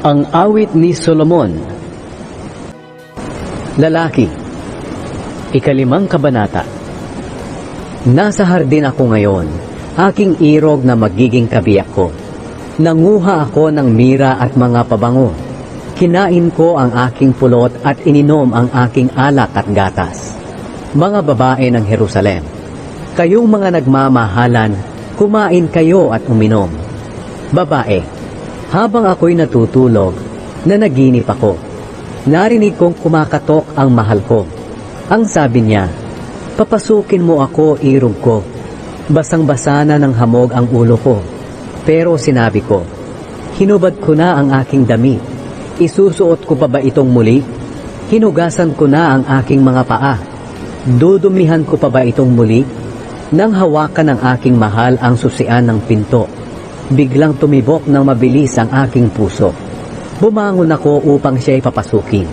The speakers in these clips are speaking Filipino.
Ang awit ni Solomon Lalaki Ikalimang kabanata Nasa hardin ako ngayon, aking irog na magiging kabiyak ko. Nanguha ako ng mira at mga pabango. Kinain ko ang aking pulot at ininom ang aking alak at gatas. Mga babae ng Jerusalem, kayong mga nagmamahalan, kumain kayo at uminom. Babae, habang ako'y natutulog, nanaginip ako. Narinig kong kumakatok ang mahal ko. Ang sabi niya, papasukin mo ako, irog ko. Basang-basa na ng hamog ang ulo ko. Pero sinabi ko, hinubad ko na ang aking damit. Isusuot ko pa ba itong muli? Hinugasan ko na ang aking mga paa. Dudumihan ko pa ba itong muli? Nang hawakan ng aking mahal ang susian ng pinto, biglang tumibok ng mabilis ang aking puso. Bumangon ako upang siya'y papasukin.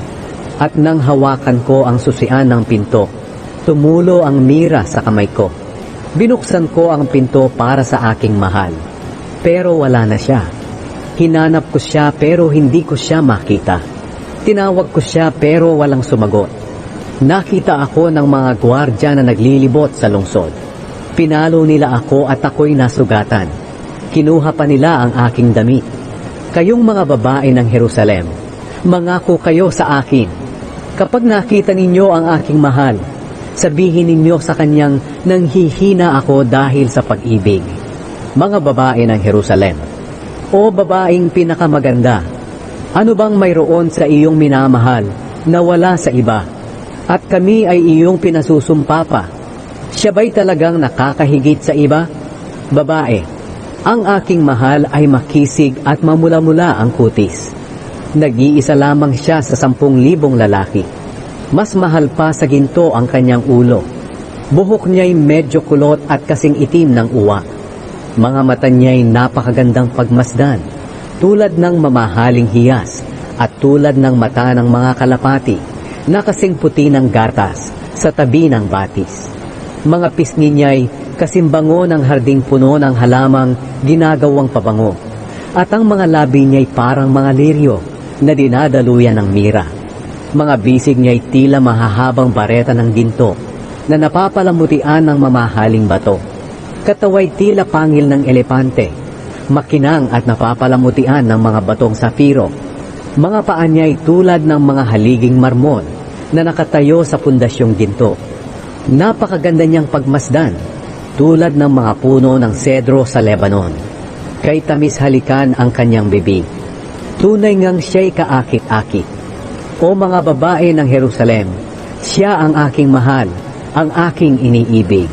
At nang hawakan ko ang susian ng pinto, tumulo ang mira sa kamay ko. Binuksan ko ang pinto para sa aking mahal. Pero wala na siya. Hinanap ko siya pero hindi ko siya makita. Tinawag ko siya pero walang sumagot. Nakita ako ng mga gwardya na naglilibot sa lungsod. Pinalo nila ako at ako'y nasugatan. Kinuha pa nila ang aking damit. Kayong mga babae ng Jerusalem, mangako kayo sa akin. Kapag nakita ninyo ang aking mahal, sabihin ninyo sa kanyang nanghihina ako dahil sa pag-ibig. Mga babae ng Jerusalem, o babaeng pinakamaganda, ano bang mayroon sa iyong minamahal na wala sa iba? At kami ay iyong pinasusumpa pa. Siya ba'y talagang nakakahigit sa iba? Babae, ang aking mahal ay makisig at mamula-mula ang kutis. Nag-iisa lamang siya sa sampung libong lalaki. Mas mahal pa sa ginto ang kanyang ulo. Buhok niya'y medyo kulot at kasing itim ng uwa. Mga mata niya'y napakagandang pagmasdan, tulad ng mamahaling hiyas at tulad ng mata ng mga kalapati na kasing puti ng gatas sa tabi ng batis. Mga pisngi niya'y kasimbango ng harding puno ng halamang ginagawang pabango. At ang mga labi niya'y parang mga liryo na dinadaluyan ng mira. Mga bisig niya'y tila mahahabang bareta ng ginto na napapalamutian ng mamahaling bato. Kataway tila pangil ng elepante, makinang at napapalamutian ng mga batong safiro. Mga paa niya'y tulad ng mga haliging marmol na nakatayo sa pundasyong ginto. Napakaganda niyang pagmasdan, tulad ng mga puno ng sedro sa Lebanon. Kay tamis halikan ang kanyang bibig. Tunay ngang siya'y kaakit-akit. O mga babae ng Jerusalem, siya ang aking mahal, ang aking iniibig.